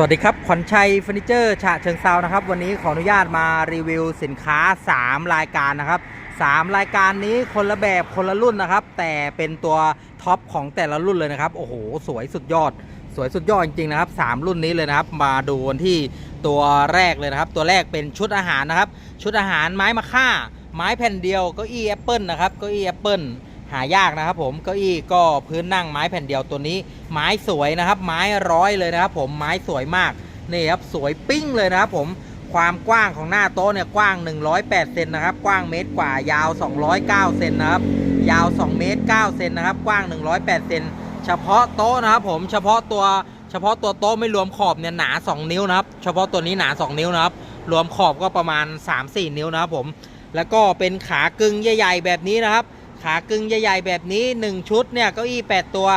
สวัสดีครับขวัญชัยเฟอร์นิเจอร์ฉะเชิงเซานะครับ วันนี้ขออนุญาตมารีวิวสินค้า 3 รายการนะครับ 3 รายการนี้คนละแบบคนละรุ่นนะครับ แต่เป็นตัวท็อปของแต่ละรุ่นเลยนะครับ โอ้โห สวยสุดยอด สวยสุดยอดจริงๆนะครับ 3 รุ่นนี้เลยนะครับ มาดูันที่ตัวแรกเลยนะครับ ตัวแรกเป็นชุดอาหารนะครับ ชุดอาหารไม้มะค่า ไม้แผ่นเดียวเก้าอี้แอปเปิลนะครับเก้าอี้แอปเปิล หายากนะครับผมเก้าอี้ก็พื้นนั่งไม้แผ่นเดียวตัวนี้ ไม้สวยนะครับ ไม้ร้อยเลยนะครับ ผมไม้สวยมากนี่ครับสวยปิ้งเลยนะครับผมความกว้างของหน้าโต๊ะเนี่ยกว้าง 108เซนนะครับ กว้างเมตรกว่ายาว 209เซนนะครับ ยาว 2 เมตร9เซนนะครับ กว้าง 108เซนเฉพาะโต๊ะนะครับผมเฉพาะตัวเฉพาะตัวโต๊ะไม่รวมขอบเนี่ยหนา 2 นิ้วนะครับ เฉพาะตัวนี้หนา 2 นิ้วนะครับ รวมขอบก็ประมาณ 3-4 นิ้วนะครับผม แล้วก็เป็นขากึ่งใหญ่ ๆ แบบนี้นะครับ ขากึ่งใหญ่ๆแบบนี้ 1 ชุดเนี่ยเก้าอี้ 8 ตัว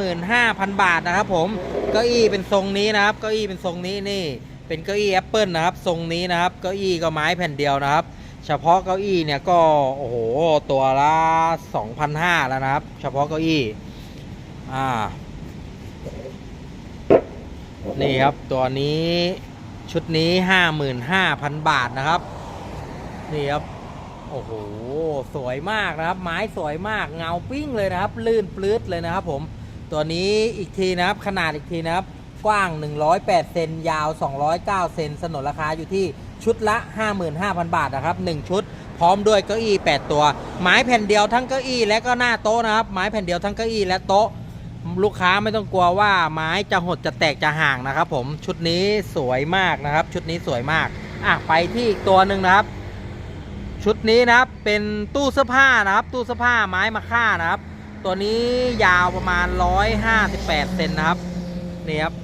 55,000 บาทนะครับผมเก้าอี้เป็นทรงนี้นะครับเก้าอี้เป็นทรงนี้นี่ เป็นเก้าอี้แอปเปิลนะครับทรงนี้นะครับเก้าอี้ก็ไม้แผ่นเดียวนะครับ เฉพาะเก้าอี้เนี่ยก็โอ้โหตัวละ2,500แล้วนะครับ เฉพาะเก้าอี้อ่านี่ครับตัวนี้ชุดนี้ 55,000 บาทนะครับ นี่ครับ โอ้โห สวยมากนะครับ ไม้สวยมาก เงาปิ้งเลยนะครับ ลื่นปลื้ดเลยนะครับผม ตัวนี้อีกทีนะครับ ขนาดอีกทีนะครับ กว้าง 108 เซน ยาว 209 เซน สนนราคาอยู่ที่ชุดละ 55,000 บาทนะครับ 1 ชุด พร้อมด้วยเก้าอี้ 8 ตัว ไม้แผ่นเดียวทั้งเก้าอี้และก็หน้าโต๊ะนะครับ ไม้แผ่นเดียวทั้งเก้าอี้และโต๊ะ ลูกค้าไม่ต้องกลัวว่าไม้จะหดจะแตกจะห่างนะครับ ผม ชุดนี้สวยมากนะครับ ชุดนี้สวยมาก อะ ไปที่อีกตัวหนึ่งนะครับ ชุดนี้นะครับเป็นตู้เสื้อผ้านะครับ ตู้เสื้อผ้าไม้มะค่านะครับ ตัวนี้ยาวประมาณ 158เซนนะครับนี่ครับ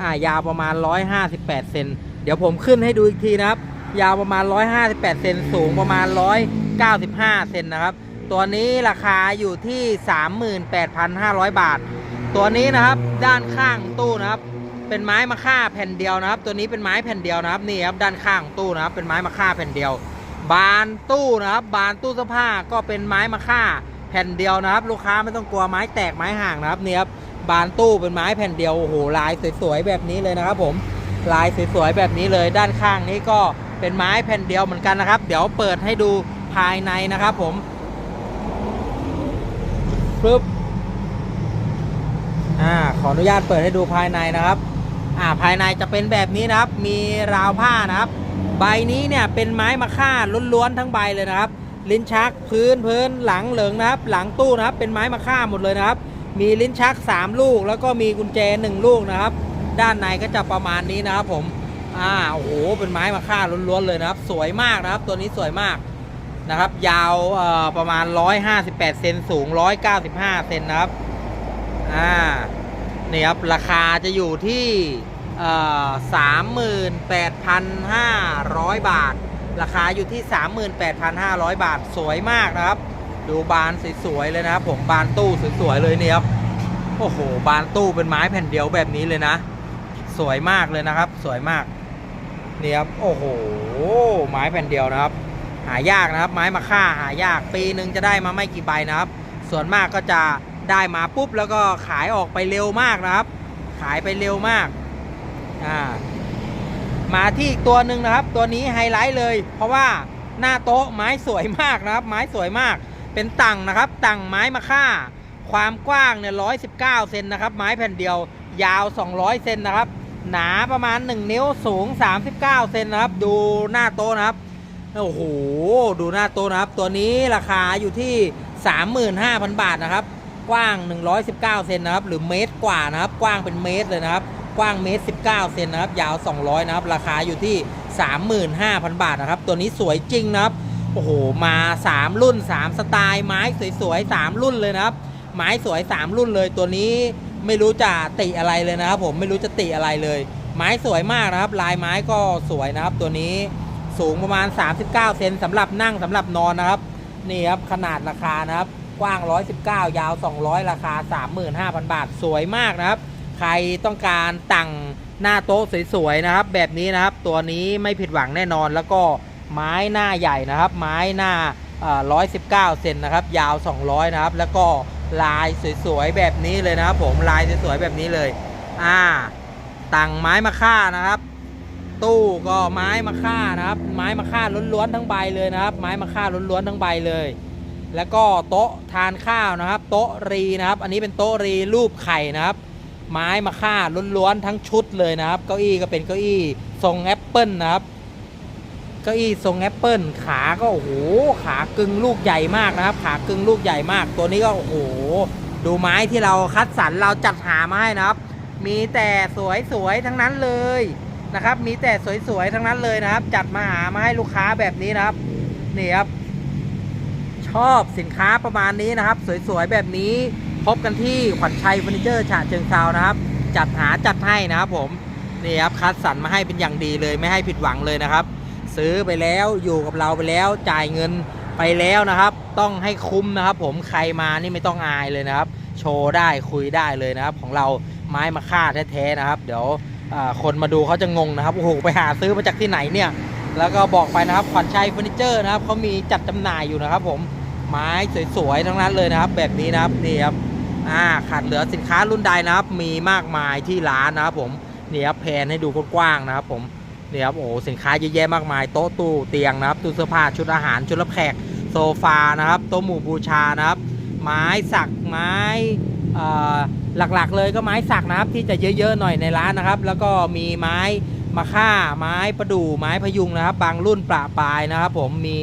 อ่ายาวประมาณ 158เซนเดี๋ยวผมขึ้นให้ดูอีกทีนะครับ ยาวประมาณ 158เซนสูงประมาณ 195เซนนะครับ ตัวนี้ราคาอยู่ที่ 38,500 บาท ตัวนี้นะครับด้านข้างตู้นะครับ เป็นไม้มะค่าแผ่นเดียวนะครับ ตัวนี้เป็นไม้แผ่นเดียวนะครับนี่ครับด้านข้างตู้นะครับ เป็นไม้มะค่าแผ่นเดียว บานตู้นะครับ บานตู้เสื้อผ้าก็เป็นไม้มะค่าแผ่นเดียวนะครับ ลูกค้าไม่ต้องกลัวไม้แตกไม้ห่างนะครับเนี่ยครับบานตู้เป็นไม้แผ่นเดียวโอ้โหลายสวยๆแบบนี้เลยนะครับ ผมลายสวยๆแบบนี้เลยด้านข้างนี้ก็เป็นไม้แผ่นเดียวเหมือนกันนะครับ เดี๋ยวเปิดให้ดูภายในนะครับ ผมปึ๊บอ่าขออนุญาตเปิดให้ดูภายในนะครับ อ่าภายในจะเป็นแบบนี้นะครับ มีราวผ้านะครับ ใบนี้เนี่ยเป็นไม้มะค่าล้วนๆทั้งใบเลยนะครับ ลิ้นชักพื้นพื้นหลังเหลืองนะครับ หลังตู้นะครับ เป็นไม้มะค่าหมดเลยนะครับ มีลิ้นชัก 3 ลูก แล้วก็มีกุญแจ 1 ลูกนะครับ ด้านในก็จะประมาณนี้นะครับผมอ่าโอ้โหเป็นไม้มะค่าล้วนๆเลยนะครับ สวยมากนะครับ ตัวนี้สวยมากนะครับ ยาวประมาณ 158 เซนสูง 195 เซนนะครับอ่านี่ครับราคาจะอยู่ที่ สามหมื่นแปดพันห้าร้อยบาท ราคาอยู่ที่38,500บาทสวยมากนะครับ ดูบานสวยๆเลยนะครับผมบานตู้สวยๆเลยเนี่ยครับโอ้โห บานตู้เป็นไม้แผ่นเดียวแบบนี้เลยนะ สวยมากเลยนะครับ สวยมากนี่ครับโอ้โห ไม้แผ่นเดียวนะครับ หายากนะครับ ไม้มาค่าหายากปีหนึ่งจะได้มาไม่กี่ใบนะครับ ส่วนมากก็จะได้มาปุ๊บแล้วก็ขายออกไปเร็วมากนะครับ ขายไปเร็วมาก อ่ามาที่อีกตัวหนึ่งนะครับ ตัวนี้ไฮไลท์เลย เพราะว่าหน้าโต๊ะไม้สวยมากนะครับ ไม้สวยมาก เป็นตังนะครับตังไม้มะค่า ความกว้างเนี่ย119เซนนะครับ ไม้แผ่นเดียว ยาว200เซนนะครับ หนาประมาณ1นิ้วสูง39เก้าเซนนะครับ ดูหน้าโต๊ะนะครับ โอ้โห ดูหน้าโต๊ะนะครับ ตัวนี้ราคาอยู่ที่35,000บาทนะครับ กว้าง119เซนนะครับ หรือเมตรกว่านะครับ กว้างเป็นเมตรเลยนะครับ กว้างเมตร19เซนนะครับ ยาว 200 นะครับ ราคาอยู่ที่ 35,000 บาทนะครับ ตัวนี้สวยจริงนะครับ โอ้โห มา 3 รุ่น 3 สไตล์ ไม้สวยๆ 3 รุ่นเลยนะครับ ไม้สวย 3 รุ่นเลย ตัวนี้ไม่รู้จะติอะไรเลยนะครับ ผม ไม่รู้จะติอะไรเลย ไม้สวยมากนะครับ ลายไม้ก็สวยนะครับ ตัวนี้สูงประมาณ 39 เซนสำหรับนั่งสำหรับนอนนะครับ นี่ครับ ขนาดราคานะครับ กว้าง 119 ยาว 200 ราคา 35,000 บาท สวยมากนะครับ ใครต้องการตั้งหน้าโต๊ะสวยๆนะครับ แบบนี้นะครับ ตัวนี้ไม่ผิดหวังแน่นอน แล้วก็ไม้หน้าใหญ่นะครับ ไม้หน้าเอ่อ119เซนนะครับ ยาว 200 นะครับ แล้วก็ลายสวยๆแบบนี้เลยนะครับ ผมลายสวยๆแบบนี้เลย อ่าตังไม้มะค่านะครับ ตู้ก็ไม้มะค่านะครับ ไม้มะค่าล้วนๆทั้งใบเลยนะครับ ไม้มะค่าล้วนๆทั้งใบเลย แล้วก็โต๊ะทานข้าวนะครับ โต๊ะรีนะครับ อันนี้เป็นโต๊ะรีรูปไข่นะครับ ไม้มะค่าล้วนๆทั้งชุดเลยนะครับ เก้าอี้ก็เป็นเก้าอี้ทรงแอปเปิลนะครับ เก้าอี้ทรงแอปเปิลขาก็โอ้โหขากึ่งลูกใหญ่มากนะครับ ขากึ่งลูกใหญ่มาก ตัวนี้ก็โอ้โหดูไม้ที่เราคัดสรรเราจัดหามาให้นะครับ มีแต่สวยๆทั้งนั้นเลยนะครับ มีแต่สวยๆทั้งนั้นเลยนะครับ จัดมาหามาให้ลูกค้าแบบนี้นะครับนี่ครับชอบสินค้าประมาณนี้นะครับ สวยๆแบบนี้ พบกันที่ขวัญชัยเฟอร์นิเจอร์ฉะเชิงเซานะครับ จัดหาจัดให้นะครับผมนี่ครับคัดสรรมาให้เป็นอย่างดีเลยไม่ให้ผิดหวังเลยนะครับ ซื้อไปแล้วอยู่กับเราไปแล้วจ่ายเงินไปแล้วนะครับ ต้องให้คุ้มนะครับ ผมใครมานี่ไม่ต้องอายเลยนะครับ โชว์ได้คุยได้เลยนะครับ ของเราไม้มาค่าแท้ๆนะครับ เดี๋ยวคนมาดูเขาจะงงนะครับโอ้โหไปหาซื้อมาจากที่ไหนเนี่ย แล้วก็บอกไปนะครับขวัญชัยเฟอร์นิเจอร์นะครับเขามีจัดจำหน่ายอยู่นะครับ ผมไม้สวยๆทั้งนั้นเลยนะครับ แบบนี้นะครับนี่ครับ อ่าขาดเหลือสินค้ารุ่นใดนะครับ มีมากมายที่ร้านนะครับผมนี่ครับแผนให้ดูกว้างๆนะครับผมนี่ครับโอ้สินค้าเยอะแยะมากมาย โต๊ะตู้เตียงนะครับตู้เสื้อผ้าชุดอาหารชุดรับแขกโซฟานะครับโต๊ะหมู่บูชานะครับ ไม้สักไม้หลักๆ เลยก็ไม้สักนะครับที่จะเยอะๆหน่อยในร้านนะครับ แล้วก็มีไม้มะค่าไม้ประดู่ไม้พยุงนะครับ บางรุ่นประปรายนะครับ ผมมี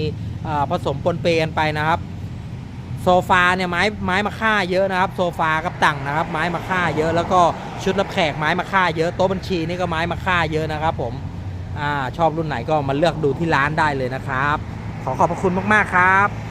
ผสมปนเปกันไปนะครับ โซฟาเนี่ยไม้ไม้มะค่าเยอะนะครับ โซฟากับตั่งนะครับ ไม้มะค่าเยอะแล้วก็ชุดรับแขกไม้มะค่าเยอะโต๊ะบัญชีนี่ก็ไม้มะค่าเยอะนะครับ ผมอ่าชอบรุ่นไหนก็มาเลือกดูที่ร้านได้เลยนะครับ ขอขอบพระคุณมากๆครับ